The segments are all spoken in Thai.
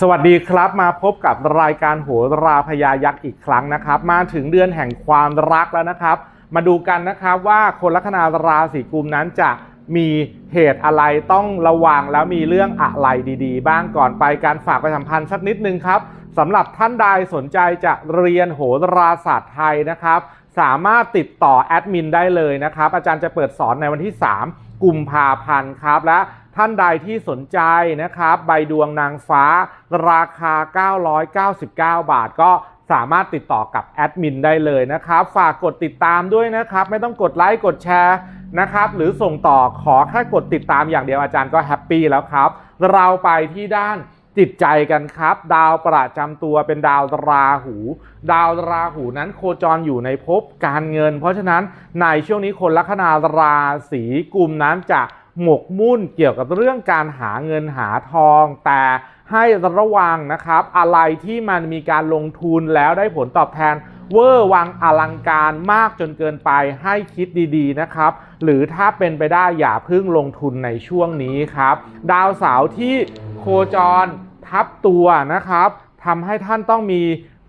สวัสดีครับมาพบกับรายการโหราพยายักษ์อีกครั้งนะครับ มาถึงเดือนแห่งความรักแล้วนะครับ มาดูกันนะครับว่าคนลัคนาราศีกุมนั้นจะมีเหตุอะไรต้องระวังแล้วมีเรื่องอะไรดีๆ บ้างก่อนไปการฝากประชาสัมพันธ์สักนิดนึงครับสำหรับท่านใดสนใจจะเรียนโหราศาสตร์ไทยนะครับ สามารถติดต่อแอดมินได้เลยนะครับ อาจารย์จะเปิดสอนในวันที่ 3 กุมภาพันธ์ครับและ ท่านใดที่สนใจนะครับ ใบดวงนางฟ้าราคา 999 บาทก็สามารถติดต่อกับแอดมินได้เลยนะครับ ฝากกดติดตามด้วยนะครับ ไม่ต้องกดไลค์กดแชร์นะครับ หรือส่งต่อขอแค่กดติดตามอย่างเดียวอาจารย์ก็แฮปปี้แล้วครับ เราไปที่ด้านจิตใจกันครับ ดาวประจำตัวเป็นดาวราหู ดาวราหูนั้นโคจรอยู่ในภพการเงิน เพราะฉะนั้นในช่วงนี้คนลัคนาราศีกุมนั้นจะ หมกมุ่นเกี่ยวกับเรื่องการหาเงินหาทอง แต่ให้ระวังนะครับ อะไรที่มันมีการลงทุนแล้วได้ผลตอบแทน เวอร์วังอลังการมากจนเกินไปให้คิดดีๆนะครับ หรือถ้าเป็นไปได้อย่าเพิ่งลงทุนในช่วงนี้ครับ ดาวเสาร์ที่โคจรทับตัวนะครับทำให้ท่านต้องมี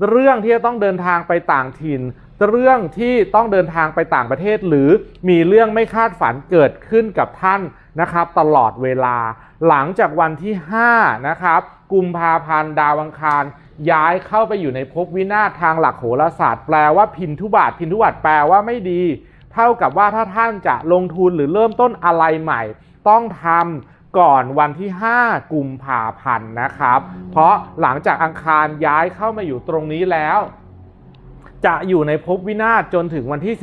เรื่องที่จะต้องเดินทางไปต่างถิ่น เรื่องที่ต้องเดินทางไปต่างประเทศ หรือมีเรื่องไม่คาดฝันเกิดขึ้นกับท่านนะครับตลอดเวลา หลังจากวันที่ 5 นะครับ กุมภาพันธ์ดาวอังคาร ย้ายเข้าไปอยู่ในภพวินาศทางหลักโหราศาสตร์ แปลว่าพินทุบาทพินทุบาทแปลว่าไม่ดี เท่ากับว่าถ้าท่านจะลงทุนหรือเริ่มต้นอะไรใหม่ ต้องทำก่อนวันที่ 5 กุมภาพันธ์นะครับ เพราะหลังจากอังคารย้ายเข้ามาอยู่ตรงนี้แล้ว จะอยู่ในภพวินาศจนถึงวันที่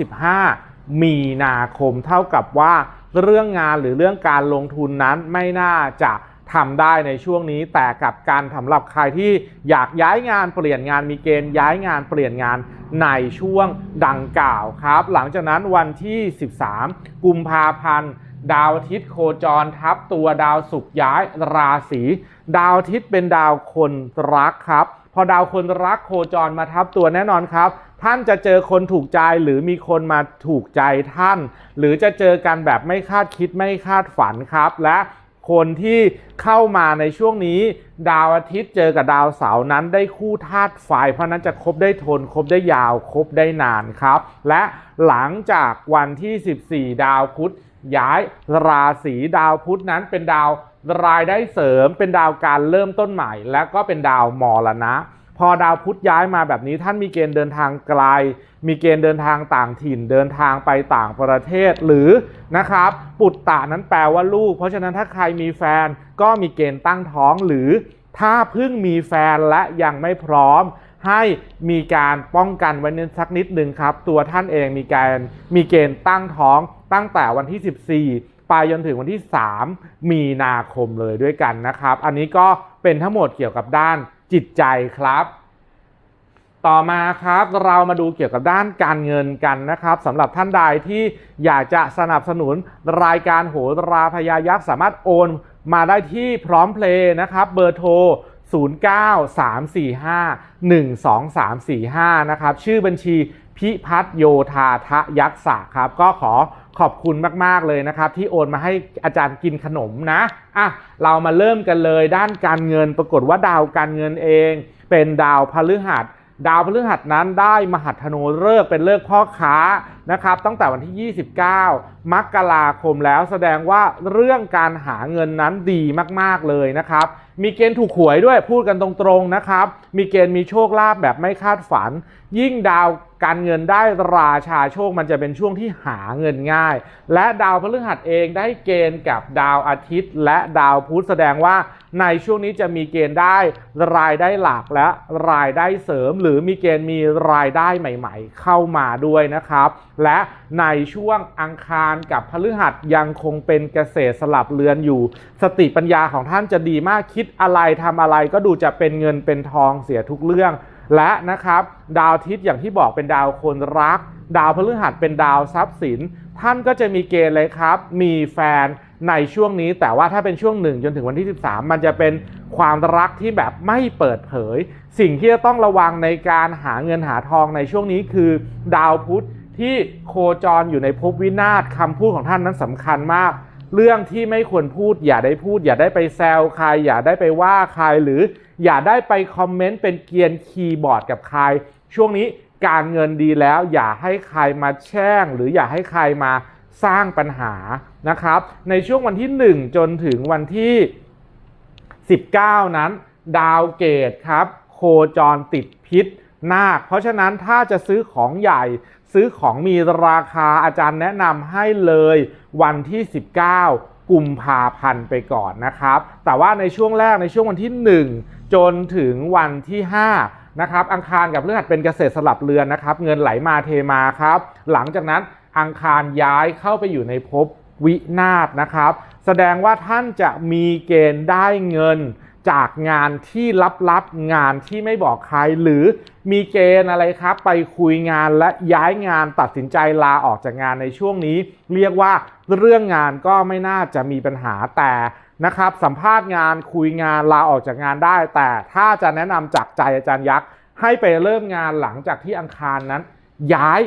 15 มีนาคมเท่ากับว่าเรื่องงานหรือเรื่องการลงทุนนั้นไม่น่าจะทำได้ในช่วงนี้ แต่กับการสำหรับใครที่อยากย้ายงานเปลี่ยนงานมีเกณฑ์ย้ายงานเปลี่ยนงานในช่วงดังกล่าวครับ หลังจากนั้นวันที่ 13 กุมภาพันธ์ดาวอาทิตย์โคจรทับตัวดาวศุกร์ย้ายราศีดาวอาทิตย์เป็นดาวคนรักครับ พอดาวคนรักโคจรมาทับตัวแน่นอนครับ ท่านจะเจอคนถูกใจหรือมีคนมาถูกใจท่าน หรือจะเจอกันแบบไม่คาดคิดไม่คาดฝันครับ และคนที่เข้ามาในช่วงนี้ ดาวอาทิตย์เจอกับดาวเสาร์นั้นได้คู่ธาตุไฟเพราะนั้นจะคบได้ทนคบได้ยาวคบได้นานครับ และหลังจากวันที่ 14 ดาวพุธย้ายราศีดาวพุธนั้นเป็นดาวรายได้เสริม เป็นดาวการเริ่มต้นใหม่ และก็เป็นดาวมรณะ พอดาวพุธย้ายมาแบบนี้ท่านมีเกณฑ์เดินทางไกล มีเกณฑ์เดินทางต่างถิ่น เดินทางไปต่างประเทศหรือนะครับ ปุตตะนั้นแปลว่าลูก เพราะฉะนั้นถ้าใครมีแฟนก็มีเกณฑ์ตั้งท้องหรือถ้าเพิ่งมีแฟนและยังไม่พร้อม ให้มีการป้องกันไว้นิดสักนิดหนึ่งครับ ตัวท่านเองมีการมีเกณฑ์ตั้งท้องตั้งแต่วันที่ 14ไปจนถึงวันที่ 3 มีนาคมเลยด้วยกันนะครับ อันนี้ก็เป็นทั้งหมดเกี่ยวกับด้าน จิตใจครับ ต่อมาครับเรามาดูเกี่ยวกับด้านการเงินกันนะครับสำหรับท่านใดที่อยากจะสนับสนุนรายการโหราพยายักษ์สามารถโอนมาได้ที่พร้อมเพลย์นะครับ เบอร์โทร 0934512345 นะครับ ชื่อบัญชีพิพัฒนโยธาทะยักษ์ศะครับ ก็ขอ ขอบคุณมาก ๆ เลยนะครับ ที่โอนมาให้อาจารย์กินขนมนะอะเรามาเริ่มกันเลยด้านการเงินปรากฏว่าดาวการเงินเอง เป็นดาวพฤหัสดาวพฤหัสนั้นได้มหัธนูฤกษ์เป็นเลิกพ่อค้านะครับ ตั้งแต่วันที่ 29 มกราคมแล้วแสดงว่าเรื่องการหาเงินนั้นดีมากๆเลยนะครับ มีเกณฑ์ถูกหวยด้วยพูดกันตรงๆนะครับ มีเกณฑ์มีโชคลาภแบบไม่คาดฝัน ยิ่งดาวการเงินได้ราชาโชคมันจะเป็นช่วงที่หาเงินง่าย และดาวพฤหัสเองได้เกณฑ์กับดาวอาทิตย์ และดาวพุธแสดงว่าในช่วงนี้จะมีเกณฑ์ได้รายได้หลักและรายได้เสริม หรือมีเกณฑ์มีรายได้ใหม่ ๆ เข้ามาด้วยนะครับ และในช่วงอังคารกับพฤหัสยังคงเป็นเกษตรสลับเรือนอยู่ สติปัญญาของท่านจะดีมากคิดอะไรทำอะไรก็ดูจะเป็นเงินเป็นทองเสียทุกเรื่อง และนะครับดาวอาทิตย์อย่างที่บอกเป็นดาวคนรัก ดาวพฤหัสเป็นดาวทรัพย์สิน ท่านก็จะมีเกณฑ์เลยครับ มีแฟนในช่วงนี้ แต่ว่าถ้าเป็นช่วงหนึ่งจนถึงวันที่ 13 มันจะเป็นความรักที่แบบไม่เปิดเผย สิ่งที่จะต้องระวังในการหาเงินหาทองในช่วงนี้คือ ดาวพุธที่โคจรอยู่ในภพวินาศคำพูดของท่านนั้นสำคัญมาก เรื่องที่ไม่ควรพูดอย่าได้พูด อย่าได้ไปแซวใคร อย่าได้ไปว่าใครหรือ อย่าได้ไปคอมเมนต์เป็นเกียนคีย์บอร์ดกับใคร ช่วงนี้การเงินดีแล้ว อย่าให้ใครมาแช่ง หรืออย่าให้ใครมาสร้างปัญหานะครับ ในช่วงวันที่ 1 จนถึงวันที่ 19 นั้น ดาวเกตครับ โคจรติดพิษนาค เพราะฉะนั้นถ้าจะซื้อของใหญ่ ซื้อของมีราคาอาจารย์แนะนำให้เลยวันที่ 19 กุมภาพันธ์ไปก่อนนะครับ แต่ว่าในช่วงแรกในช่วงวันที่ 1 จนถึงวันที่ 5 นะครับ อังคารกับพฤหัสเป็นเกษตรสลับเรือนนะครับ เงินไหลมาเทมาครับ หลังจากนั้นอังคารย้ายเข้าไปอยู่ในภพวินาศนะครับ แสดงว่าท่านจะมีเกณฑ์ได้เงิน จากงานที่ลับๆงานที่ไม่บอกใคร หรือมีเกณฑ์อะไรครับ ไปคุยงานและย้ายงานตัดสินใจลาออกจากงานในช่วงนี้ เรียกว่าเรื่องงานก็ไม่น่าจะมีปัญหาแต่นะครับ สัมภาษณ์งานคุยงานลาออกจากงานได้ แต่ถ้าจะแนะนำจากใจอาจารย์ยักษ์ ให้ไปเริ่มงานหลังจากที่อังคารนั้น ย้าย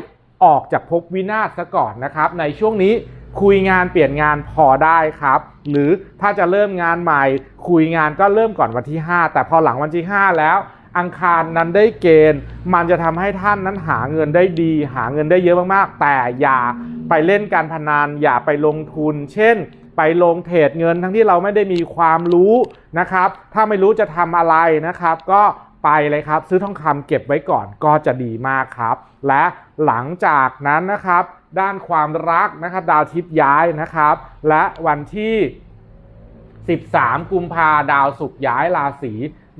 ออกจากภพวินาศซะก่อนนะครับ ในช่วงนี้คุยงานเปลี่ยนงานพอได้ครับ หรือถ้าจะเริ่มงานใหม่ คุยงานก็เริ่มก่อนวันที่ 5 แต่พอหลังวันที่ 5 แล้ว อังคารนั้นได้เกณฑ์ มันจะทำให้ท่านนั้นหาเงินได้ดี หาเงินได้เยอะมากๆ แต่อย่าไปเล่นการพนันอย่าไปลงทุน เช่น ไปลงเทรดเงินทั้งที่เราไม่ได้มีความรู้นะครับ ถ้าไม่รู้จะทำอะไรนะครับ ก็ไปเลยครับ ซื้อทองคำเก็บไว้ก่อนก็จะดีมากครับ และหลังจากนั้นนะครับ ด้านความรักนะครับดาวทิพย์ย้ายนะครับ และวันที่ 13 กุมภาดาวศุกร์ย้ายราศี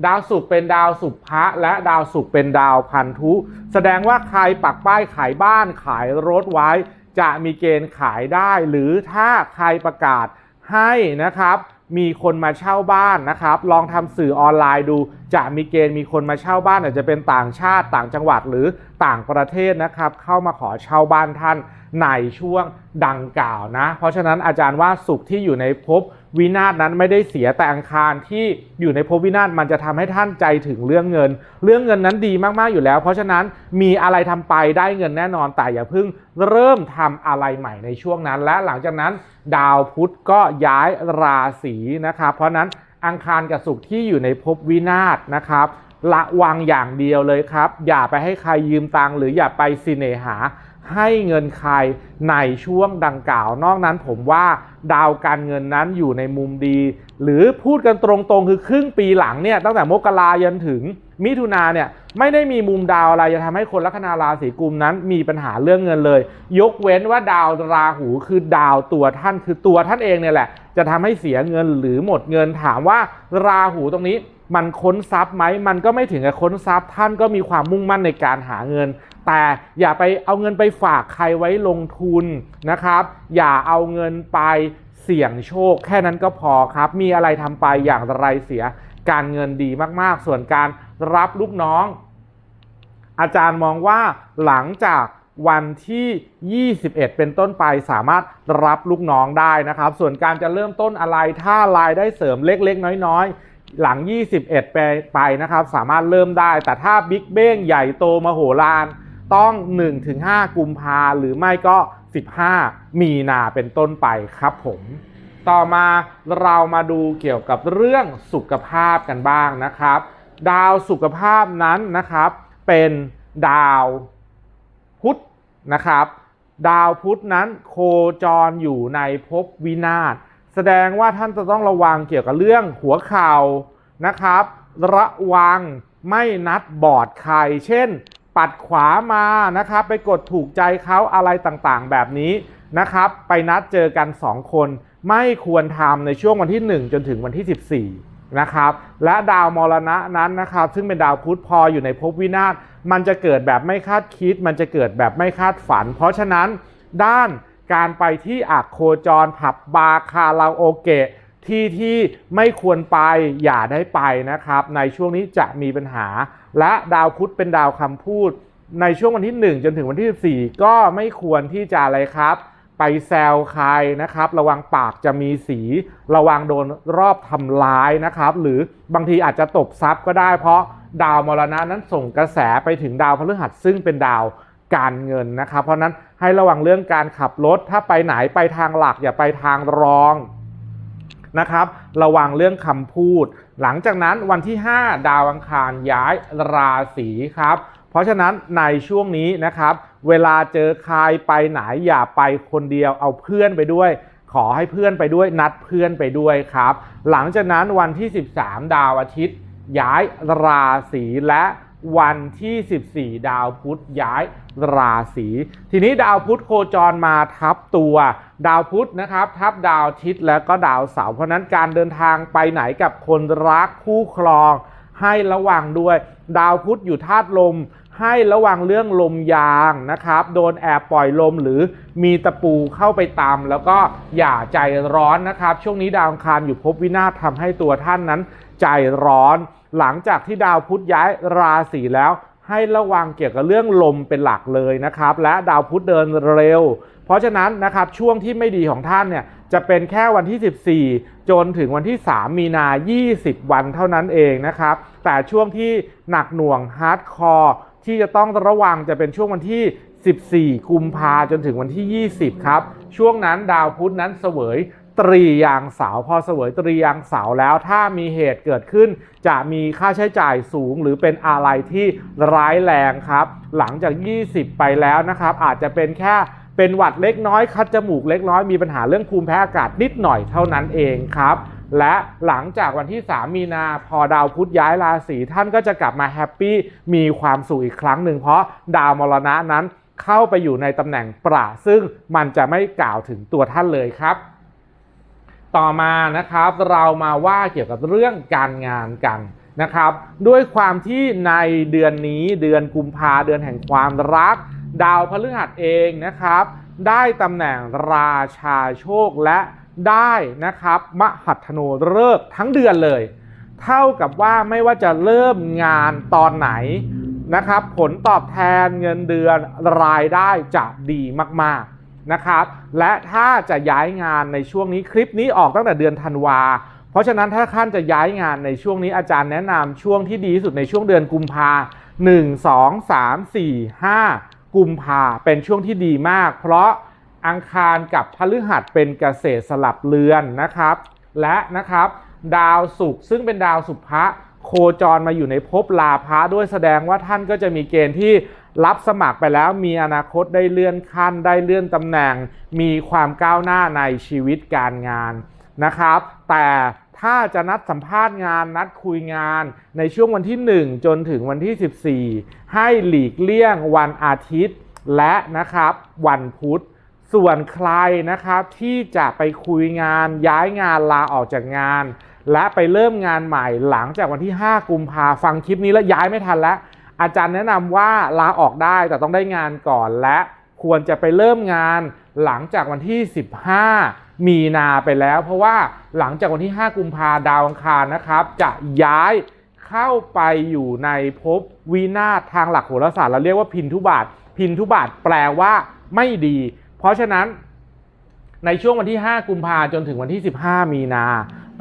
ดาวศุกร์เป็นดาวสุภะและดาวศุกร์เป็นดาวพันธุ แสดงว่าใครปักป้ายขายบ้านขายรถไว้ จะมีเกณฑ์ขายได้ หรือถ้าใครประกาศให้นะครับ มีคนมาเช่าบ้านนะครับ ลองทำสื่อออนไลน์ดู จะมีเกณฑ์มีคนมาเช่าบ้านอาจจะเป็นต่างชาติต่างจังหวัดหรือต่างประเทศนะครับ เข้ามาขอเช่าบ้านท่านในช่วงดังกล่าวนะ เพราะฉะนั้นอาจารย์ว่าสุขที่อยู่ในภพ วินาศนั้นไม่ได้เสียแต่อังคารที่อยู่ในภพวินาศมันจะทำให้ท่านใจถึงเรื่องเงิน เรื่องเงินนั้นดีมากๆอยู่แล้ว เพราะฉะนั้นมีอะไรทำไปได้เงินแน่นอนแต่อย่าเพิ่งเริ่มทำอะไรใหม่ในช่วงนั้น และหลังจากนั้นดาวพุธก็ย้ายราศีนะครับเพราะฉะนั้นอังคารกับศุกร์ที่อยู่ในภพวินาศนะครับระวังอย่างเดียวเลยครับ อย่าไปให้ใครยืมตังค์หรืออย่าไปสิเนหา ให้เงินใครในช่วงดังกล่าว นอกนั้นผมว่าดาวการเงินนั้นอยู่ในมุมดี หรือพูดกันตรงๆ คือครึ่งปีหลังเนี่ยตั้งแต่มกรายันถึงมิถุนาเนี่ยไม่ได้มีมุมดาวอะไรจะทำให้คนลัคนาราศีกุมนั้นมีปัญหาเรื่องเงินเลย ยกเว้นว่าดาวราหูคือดาวตัวท่านคือตัวท่านเองเนี่ยแหละ จะทำให้เสียเงินหรือหมดเงินถามว่าราหูตรงนี้ มันค้นทรัพย์ไหมมันก็ไม่ถึงกับค้นทรัพย์ท่านก็มีความมุ่งมั่นในการหาเงิน แต่อย่าไปเอาเงินไปฝากใครไว้ลงทุนนะครับ อย่าเอาเงินไปเสี่ยงโชค แค่นั้นก็พอครับ มีอะไรทำไปอย่างไรเสียการเงินดีมากๆ ส่วนการรับลูกน้อง อาจารย์มองว่าหลังจากวันที่ 21 เป็นต้นไปสามารถรับลูกน้องได้นะครับ ส่วนการจะเริ่มต้นอะไรถ้ารายได้เสริมเล็กๆ น้อยๆ หลัง 21 ไปไปนะครับ สามารถเริ่มได้ แต่ถ้าบิ๊กเบ้งใหญ่โตมโหฬารต้อง 1-5 กุมภาหรือไม่ก็ 15 มีนาเป็นต้นไปครับผมต่อมาเรามาดูเกี่ยวกับเรื่องสุขภาพกันบ้างนะครับ ดาวสุขภาพนั้นนะครับ เป็นดาวพุธนะครับ ดาวพุธนั้นโคจรอยู่ในภพวินาศ แสดงว่าท่านจะต้องระวังเกี่ยวกับเรื่องหัวเข่านะครับ ระวังไม่นัดบอร์ดใคร เช่น ปัดขวามานะครับ ไปกดถูกใจเขาอะไรต่างๆ แบบนี้นะครับ ไปนัดเจอกัน 2 คน ไม่ควรทำในช่วงวันที่ 1 จนถึงวันที่ 14 นะครับ และดาวมรณะนั้นนะครับ ซึ่งเป็นดาวพุธพออยู่ในภพวินาศมันจะเกิดแบบไม่คาดคิด มันจะเกิดแบบไม่คาดฝัน เพราะฉะนั้นด้าน การไปที่อักโคจรผับบาร์คาราโอเกะที่ที่ไม่ควรไปอย่าได้ไปนะครับ ในช่วงนี้จะมีปัญหา และดาวพุธเป็นดาวคำพูด ในช่วงวันที่ 1 จนถึงวันที่ 14 ก็ไม่ควรที่จะอะไรครับ ไปแซวใครนะครับ ระวังปากจะมีสี ระวังโดนรอบทำร้ายนะครับ หรือบางทีอาจจะตบซับก็ได้เพราะดาวมรณะนั้นส่งกระแสไปถึงดาวพฤหัสซึ่งเป็นดาว การเงินนะครับ เพราะนั้นให้ระวังเรื่องการขับรถ ถ้าไปไหนไปทางหลักอย่าไปทางรองนะครับ ระวังเรื่องคำพูด หลังจากนั้นวันที่ 5 ดาวอังคารย้ายราศีครับ เพราะฉะนั้นในช่วงนี้นะครับ เวลาเจอใครไปไหนอย่าไปคนเดียวเอาเพื่อนไปด้วย ขอให้เพื่อนไปด้วยนัดเพื่อนไปด้วยครับ หลังจากนั้นวันที่ 13 ดาวอาทิตย์ ย้ายราศีและ วันที่ 14 ดาวพุธย้ายราศี ทีนี้ดาวพุธโคจรมาทับตัว ดาวพุธนะครับ ทับดาวอาทิตย์แล้วก็ดาวเสาร์เพราะฉะนั้นการเดินทางไปไหนกับคนรักคู่ครอง ให้ระวังด้วย ดาวพุธอยู่ธาตุลม ให้ระวังเรื่องลมยางนะครับ โดนแอบปล่อยลมหรือมีตะปูเข้าไปตามแล้วก็อย่าใจร้อนนะครับ ช่วงนี้ดาวอังคารอยู่ภพวินาศทำให้ตัวท่านนั้น ใจร้อน หลังจากที่ดาวพุธย้ายราศีแล้ว ให้ระวังเกี่ยวกับเรื่องลมเป็นหลักเลยนะครับ และดาวพุธเดินเร็ว เพราะฉะนั้นนะครับช่วงที่ไม่ดีของท่านเนี่ยจะเป็นแค่วันที่ 14 จนถึงวันที่ 3 มีนา 20 วันเท่านั้นเองนะครับ แต่ช่วงที่หนักหน่วงฮาร์ดคอร์ที่จะต้องระวังจะเป็นช่วงวันที่ 14 กุมภาจนถึงวันที่ 20 ครับ ช่วงนั้นดาวพุธนั้นเสวย ตรียางสาวพอเสวยตรียางสาวแล้วถ้ามีเหตุเกิดขึ้น จะมีค่าใช้จ่ายสูง หรือเป็นอะไรที่ร้ายแรงครับ หลังจาก 20 ไปแล้วนะครับ อาจจะเป็นแค่เป็นหวัดเล็กน้อย คัดจมูกเล็กน้อยมีปัญหาเรื่องภูมิแพ้อากาศนิดหน่อยเท่านั้นเองครับและหลังจากวันที่ 3 มีนาพอดาวพุธย้ายราศีท่านก็จะกลับมาแฮปปี้มีความสุขอีกครั้งหนึ่งเพราะดาวมรณะนั้นเข้าไปอยู่ในตำแหน่งประซึ่งมันจะไม่กล่าวถึงตัวท่านเลยครับ ต่อมานะครับเรามาว่าเกี่ยวกับเรื่องการงานกันนะครับ ด้วยความที่ในเดือนนี้เดือนกุมภาเดือนแห่งความรัก ดาวพฤหัสเองนะครับ ได้ตำแหน่งราชาโชคและได้นะครับมหัตถโนฤกษ์ทั้งเดือนเลย เท่ากับว่าไม่ว่าจะเริ่มงานตอนไหนนะครับ ผลตอบแทนเงินเดือนรายได้จะดีมากๆ นะครับ และถ้าจะย้ายงานในช่วงนี้คลิปนี้ออกตั้งแต่เดือนธันวา เพราะฉะนั้นถ้าท่านจะย้ายงานในช่วงนี้อาจารย์แนะนำช่วงที่ดีที่สุดในช่วงเดือนกุมภา1 2 3 4 5กุมภาเป็นช่วงที่ดีมาก เพราะอังคารกับพฤหัสเป็นเกษตรสลับเรือนนะครับ และนะครับ ดาวศุกร์ซึ่งเป็นดาวสุภะ โคจรมาอยู่ในภพลาภะด้วยแสดงว่าท่านก็จะมีเกณฑ์ที่รับสมัครไปแล้วมีอนาคตได้เลื่อนขั้น ได้เลื่อนตำแหน่ง มีความก้าวหน้าในชีวิตการงานนะครับ แต่ถ้าจะนัดสัมภาษณ์งานนัดคุยงานในช่วงวันที่ 1 จนถึงวันที่ 14 ให้หลีกเลี่ยงวันอาทิตย์ และนะครับวันพุธส่วนใครนะครับที่จะไปคุยงานย้ายงานลาออกจากงาน และไปเริ่มงานใหม่หลังจากวันที่ 5 กุมภาฟังคลิปนี้แล้วย้ายไม่ทันแล้วอาจารย์แนะนำว่าลาออกได้แต่ต้องได้งานก่อนและควรจะไปเริ่มงานหลังจากวันที่ 15 มีนาไปแล้ว เพราะว่าหลังจากวันที่ 5 กุมภาดาวอังคารนะครับ จะย้ายเข้าไปอยู่ในภพวินาศทางหลักโหราศาสตร์เราเรียกว่าพินทุบาท พินทุบาทแปลว่าไม่ดี เพราะฉะนั้นในช่วงวันที่ 5 กุมภาจนถึงวันที่ 15 มีนา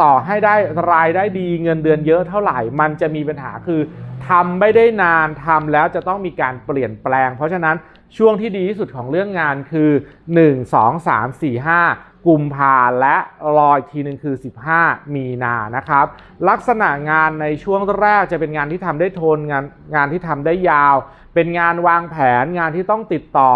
ต่อให้ได้รายได้ดีเงินเดือนเยอะเท่าไหร่ มันจะมีปัญหาคือทำไม่ได้นานทำแล้วจะต้องมีการเปลี่ยนแปลง เพราะฉะนั้นช่วงที่ดีที่สุดของเรื่องงานคือ 1 2 3 4 5 กุมภาและรออีกทีหนึ่งคือ 15 มีนานะครับ ลักษณะงานในช่วงแรกจะเป็นงานที่ทำได้ทนงานงานที่ทำได้ยาว เป็นงานวางแผนงานที่ต้องติดต่อ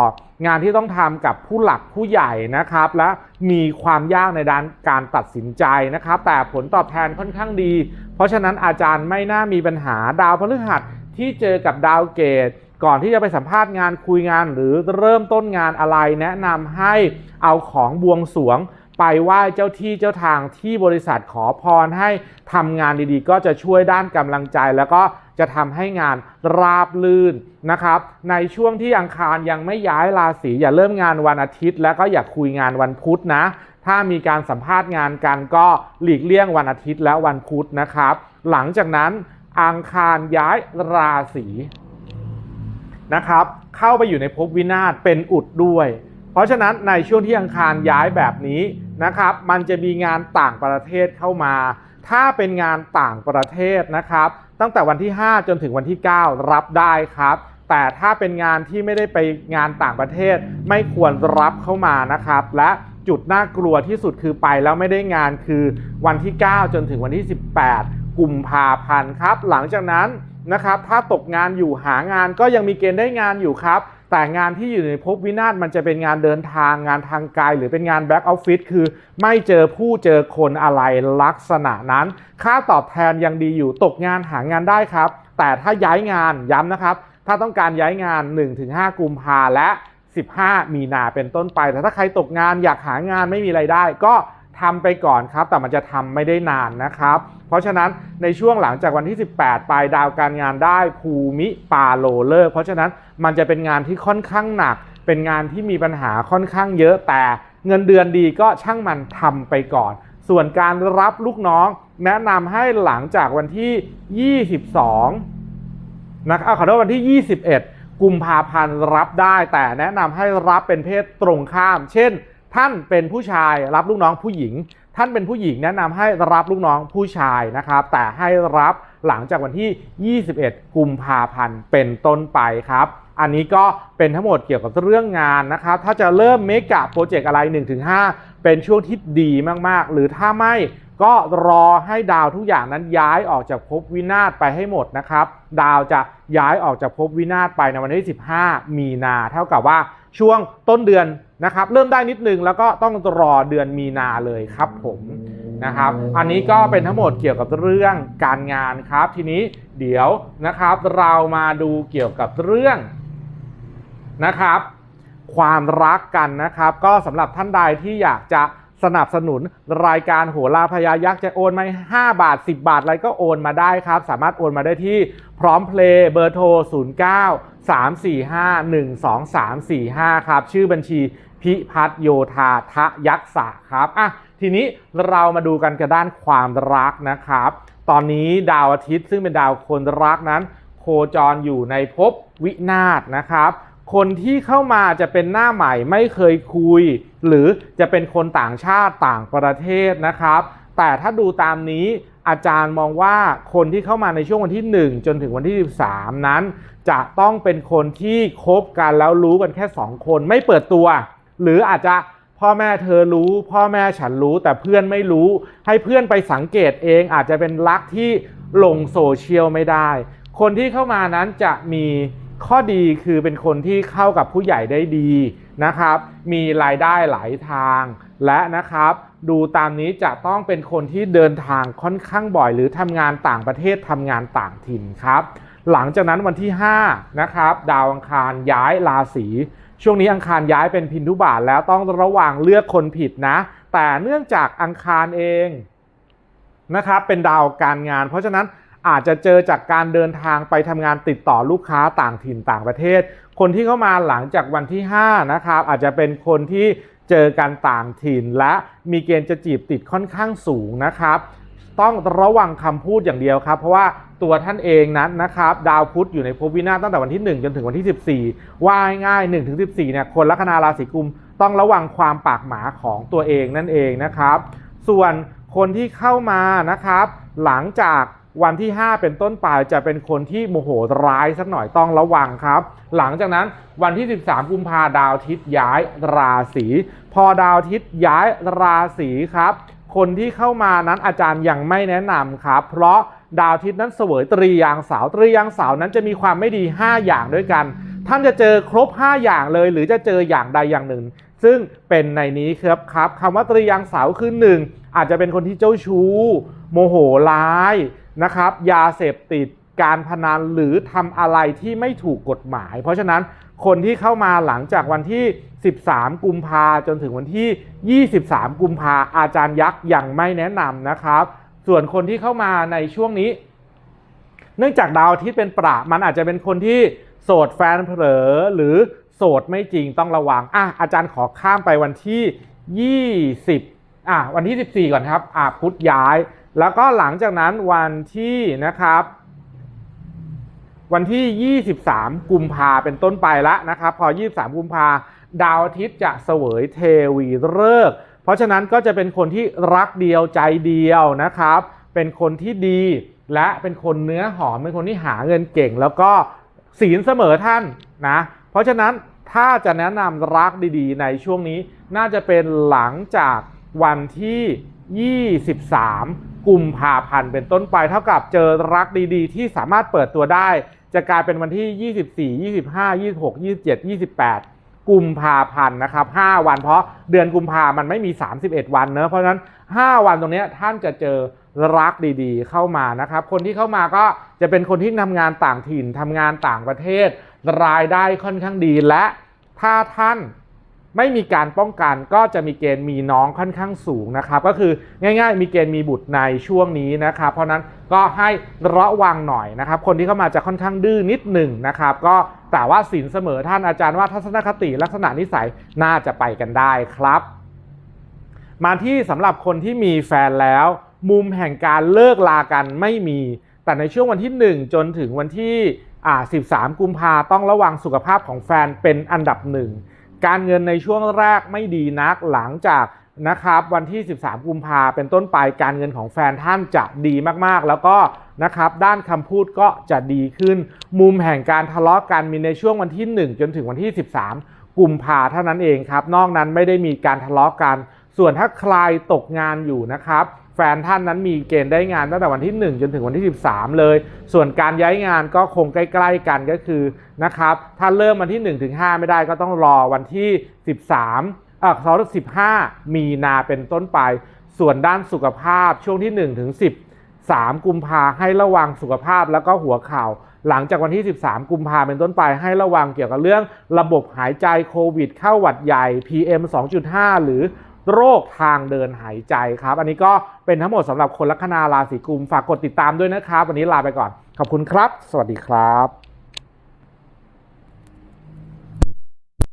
งานที่ต้องทำกับผู้หลักผู้ใหญ่นะครับ และมีความยากในด้านการตัดสินใจนะครับ แต่ผลตอบแทนค่อนข้างดี เพราะฉะนั้นอาจารย์ไม่น่ามีปัญหาดาวพฤหัสที่เจอกับดาวเกต ก่อนที่จะไปสัมภาษณ์งานคุยงานหรือเริ่มต้นงานอะไร แนะนำให้เอาของบวงสวงไปไหว้เจ้าที่เจ้าทางที่บริษัทขอพรให้ทำงานดีๆ ก็จะช่วยด้านกำลังใจ แล้วก็จะทำให้งานราบลื่นนะครับ ในช่วงที่อังคารยังไม่ย้ายราศีอย่าเริ่มงานวันอาทิตย์ แล้วก็อย่าคุยงานวันพุธนะ ถ้ามีการสัมภาษณ์งานกันก็หลีกเลี่ยงวันอาทิตย์และวันพุธนะครับ หลังจากนั้นอังคารย้ายราศี นะครับ เข้าไปอยู่ในภพวินาศเป็นอุดด้วย เพราะฉะนั้นในช่วงที่อังคารย้ายแบบนี้นะครับ มันจะมีงานต่างประเทศเข้ามา ถ้าเป็นงานต่างประเทศนะครับ ตั้งแต่วันที่ 5 จนถึงวันที่ 9 รับได้ครับ แต่ถ้าเป็นงานที่ไม่ได้ไปงานต่างประเทศไม่ควรรับเข้ามานะครับ และจุดน่ากลัวที่สุดคือไปแล้วไม่ได้งานคือวันที่ 9 จนถึงวันที่ 18 กุมภาพันธ์ครับ หลังจากนั้น นะครับ ถ้าตกงานอยู่หางานก็ยังมีเกณฑ์ได้งานอยู่ครับ แต่งานที่อยู่ในภพวินาศมันจะเป็นงานเดินทางงานทางไกลหรือเป็นงานแบ็กออฟฟิศคือไม่เจอผู้เจอคนอะไรลักษณะนั้น ค่าตอบแทนยังดีอยู่ตกงานหางานได้ครับ แต่ถ้าย้ายงานย้ำนะครับ ถ้าต้องการย้ายงาน 1-5 กุมภาและ 15 มีนาเป็นต้นไป แต่ถ้าใครตกงานอยากหางานไม่มีไรายได้ก็ ทำไปก่อนครับ แต่มันจะทำไม่ได้นานนะครับ เพราะฉะนั้นในช่วงหลังจากวันที่ 18 ปลายดาวการงานได้ภูมิปาโลเลิกเพราะฉะนั้นมันจะเป็นงานที่ค่อนข้างหนัก เป็นงานที่มีปัญหาค่อนข้างเยอะแต่เงินเดือนดีก็ช่างมันทำไปก่อน ส่วนการรับลูกน้อง แนะนำให้หลังจากวันที่ 22 นะครับขอโทษวันที่ 21 กุมภาพันธ์รับได้ แต่แนะนำให้รับเป็นเพศตรงข้าม เช่น ท่านเป็นผู้ชายรับลูกน้องผู้หญิง ท่านเป็นผู้หญิงแนะนำให้รับลูกน้องผู้ชายนะครับ แต่ให้รับหลังจากวันที่ 21 กุมภาพันธ์เป็นต้นไปครับ อันนี้ก็เป็นทั้งหมดเกี่ยวกับเรื่องงานนะครับ ถ้าจะเริ่มเมกะโปรเจกต์อะไร 1-5 เป็นช่วงที่ดีมากๆ หรือถ้าไม่ก็รอให้ดาวทุกอย่างนั้นย้ายออกจากภพวินาศไปให้หมดนะครับ ดาวจะย้ายออกจากภพวินาศไปในวันที่ 15 มีนา เท่ากับว่าช่วงต้นเดือน นะครับเริ่มได้นิดนึงแล้วก็ต้องรอเดือนมีนาเลยครับผมนะครับอันนี้ก็เป็นทั้งหมดเกี่ยวกับเรื่องการงานครับ ทีนี้เดี๋ยวนะครับเรามาดูเกี่ยวกับเรื่องนะครับ ความรักกันนะครับ ก็สำหรับท่านใดที่อยากจะสนับสนุนรายการโหราพยายักษ์จะโอนไหมา5บาท 10 บาทอะไรก็โอนมาได้ครับ สามารถโอนมาได้ที่พร้อมเพลย์เบอร์โทร 09 345 12345 ครับ ชื่อบัญชี พิพัฒโยธาทะยักษะครับอะทีนี้เรามาดูกันกับด้านความรักนะครับ ตอนนี้ดาวอาทิตย์ซึ่งเป็นดาวคนรักนั้น โคจรอยู่ในภพวินาศนะครับ คนที่เข้ามาจะเป็นหน้าใหม่ไม่เคยคุย หรือจะเป็นคนต่างชาติต่างประเทศนะครับ แต่ถ้าดูตามนี้อาจารย์มองว่าคนที่เข้ามาในช่วงวันที่ 1 จนถึงวันที่ 13 นั้น จะต้องเป็นคนที่คบกันแล้วรู้กันแค่ 2 คนไม่เปิดตัว หรืออาจจะพ่อแม่เธอรู้ พ่อแม่ฉันรู้แต่เพื่อนไม่รู้ ให้เพื่อนไปสังเกตเองอาจจะเป็นรักที่ลงโซเชียลไม่ได้ คนที่เข้ามานั้นจะมีข้อดีคือเป็นคนที่เข้ากับผู้ใหญ่ได้ดีนะครับ มีรายได้หลายทาง และนะครับ ดูตามนี้จะต้องเป็นคนที่เดินทางค่อนข้างบ่อย หรือทำงานต่างประเทศทำงานต่างถิ่นครับ หลังจากนั้นวันที่5นะครับดาวอังคารย้ายราศี ช่วงนี้อังคารย้ายเป็นพินทุบาทแล้วต้องระวังเลือกคนผิดนะ แต่เนื่องจากอังคารเองนะครับเป็นดาวการงาน เพราะฉะนั้นอาจจะเจอจากการเดินทางไปทำงานติดต่อลูกค้าต่างถิ่นต่างประเทศ คนที่เข้ามาหลังจากวันที่ 5 นะครับ อาจจะเป็นคนที่เจอกันต่างถิ่นและมีเกณฑ์จะจีบติดค่อนข้างสูงนะครับ ต้องระวังคำพูดอย่างเดียวครับ เพราะว่าตัวท่านเองนั้นนะครับ ดาวพุธอยู่ในภพวินาศตั้งแต่วันที่ 1 จนถึงวันที่ 14 ว่าง่าย1ถึง14เนี่ยคนลัคนาราศีกุมต้องระวังความปากหมาของตัวเองนั่นเองนะครับ ส่วนคนที่เข้ามานะครับ หลังจากวันที่ 5 เป็นต้นไปจะเป็นคนที่โมโหร้ายสักหน่อยต้องระวังครับ หลังจากนั้นวันที่ 13 กุมภาดาวอาทิตย้ายราศี พอดาวอาทิตย้ายราศีครับ คนที่เข้ามานั้นอาจารย์ยังไม่แนะนำครับ เพราะดาวอาทิตย์นั้นเสวยตรียางสาวตรียางสาวนั้นจะมีความไม่ดี 5 อย่างด้วยกัน ท่านจะเจอครบ 5 อย่างเลย หรือจะเจออย่างใดอย่างหนึ่ง ซึ่งเป็นในนี้ครับครับคำว่าตรียางสาวคือหนึ่งอาจจะเป็นคนที่เจ้าชู้ โมโหร้ายนะครับ ยาเสพติดการพนันหรือทำอะไรที่ไม่ถูกกฎหมาย เพราะฉะนั้น คนที่เข้ามาหลังจากวันที่ 13 กุมภาจนถึงวันที่ 23 กุมภาอาจารย์ยักษ์ยังไม่แนะนำนะครับ ส่วนคนที่เข้ามาในช่วงนี้ เนื่องจากดาวอาทิตย์เป็นประมันอาจจะเป็นคนที่โสดแฟนเผลอหรือโสดไม่จริงต้องระวังอะอาจารย์ขอข้ามไปวันที่ 20อะวันที่ 14 ก่อนครับอะพุธย้าย แล้วก็หลังจากนั้นวันที่นะครับ วันที่ 23 กุมภาเป็นต้นไปแล้วนะครับ พอ 23 กุมภาดาวอาทิตย์จะเสวยเทวีฤกษ์เพราะฉะนั้นก็จะเป็นคนที่รักเดียวใจเดียวนะครับ เป็นคนที่ดีและเป็นคนเนื้อหอม เป็นคนที่หาเงินเก่ง แล้วก็ศีลเสมอท่านนะ เพราะฉะนั้นถ้าจะแนะนำรักดีๆ ในช่วงนี้น่าจะเป็นหลังจากวันที่ 23 กุมภาพันธ์เป็นต้นไปเท่ากับเจอรักดีๆ ที่สามารถเปิดตัวได้ จะกลายเป็นวันที่ 24 25 26 27 28 กุมภาพันธ์นะครับ 5 วันเพราะเดือนกุมภามันไม่มี 31 วันเนอะเพราะฉะนั้น 5 วันตรงนี้ท่านจะเจอรักดีๆ เข้ามานะครับ คนที่เข้ามาก็จะเป็นคนที่ทำงานต่างถิ่นทำงานต่างประเทศ รายได้ค่อนข้างดีและถ้าท่าน ไม่มีการป้องกันก็จะมีเกณฑ์มีน้องค่อนข้างสูงนะครับก็คือง่าย ๆ มีเกณฑ์มีบุตรในช่วงนี้นะครับเพราะนั้นก็ให้ระวังหน่อยนะครับ คนที่เข้ามาจะค่อนข้างดื้อนิดหนึ่งนะครับ ก็แต่ว่าสินเสมอท่านอาจารย์ว่าทัศนคติลักษณะนิสัยน่าจะไปกันได้ครับ มาที่สำหรับคนที่มีแฟนแล้ว มุมแห่งการเลิกลากันไม่มี แต่ในช่วงวันที่ 1 จนถึงวันที่ 13 กุมภาต้องระวังสุขภาพของแฟนเป็นอันดับหนึ่ง การเงินในช่วงแรกไม่ดีนักหลังจากนะครับวันที่ 13 กุมภาเป็นต้นไปการเงินของแฟนท่านจะดีมากๆ แล้วก็นะครับด้านคำพูดก็จะดีขึ้น มุมแห่งการทะเลาะกันมีในช่วงวันที่ 1 จนถึงวันที่ 13 กุมภาเท่านั้นเองครับ นอกนั้นไม่ได้มีการทะเลาะกัน ส่วนถ้าใครตกงานอยู่นะครับ ฟนท่านนั้นมีเกณฑ์ได้งานตั้งแต่วันที่ 1 จนถึงวันที่ 13 เลย ส่วนการย้ายงานก็คงใกล้ ๆ กันก็คือนะครับถ้าเริ่มวันที่ 1 ถึง 5 ไม่ได้ก็ต้องรอวันที่ 13เอ่อเขา15มีนาเป็นต้นไป ส่วนด้านสุขภาพช่วงที่ 1 ถึง 10 3 กุมภาให้ระวังสุขภาพแล้วก็หัวเข่าหลังจากวันที่ 13 กุมภาเป็นต้นไปให้ระวังเกี่ยวกับเรื่องระบบหายใจโควิดเข้าหวัดใหญ่ PM 2.5 หรือ โรคทางเดินหายใจครับ อันนี้ก็เป็นทั้งหมดสำหรับคนลัคนาราศีกุม ฝากกดติดตามด้วยนะครับ วันนี้ลาไปก่อน ขอบคุณครับ สวัสดีครับ